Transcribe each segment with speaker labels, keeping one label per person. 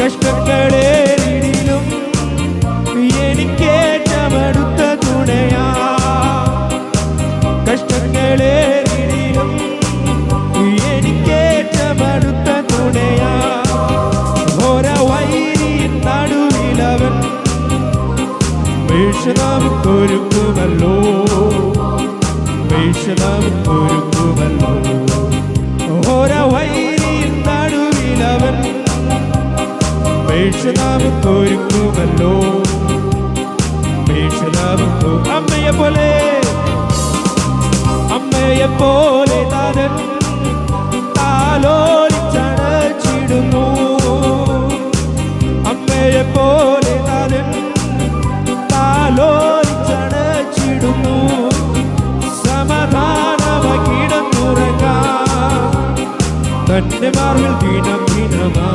Speaker 1: കഷ്ടങ്ങളേറിലും എനിക്കേറ്റമടുത്ത തുണയാ. കഷ്ടങ്ങളേറിലും എനിക്കേറ്റമടുത്ത തുണയാ. ഓര വേഷനാമൊരുക്കുമല്ലോ വേഷനാമൊരു അമ്മയെ പോലെ. അമ്മയെ പോലെ താതൻ താലോലിച്ചടച്ചിടുന്നു. അമ്മയെ പോലെ താതൻ താലോലിച്ചടച്ചിടുന്നു. സമാധാനമായി കിടന്നുറങ്ങാം തന്റെ മാർവിൽ വീണം വീണമാ.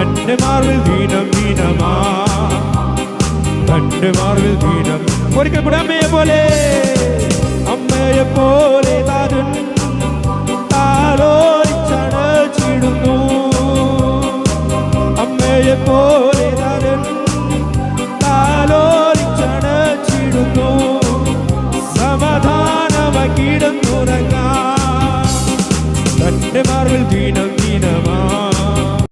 Speaker 1: തന്റെ മാർവിൽ വീണം വീണമാ തന്റെ മാർവിൽ വീണം ഒരിക്കൽ കൂടെ അമ്മയെ പോലെ അമ്മയെ പോലെ താരൻ അമ്മയെ പോലെ താരൻ താലോരിച്ചടച്ചിടുന്നു തന്റെ മാർവിൽ ദീനം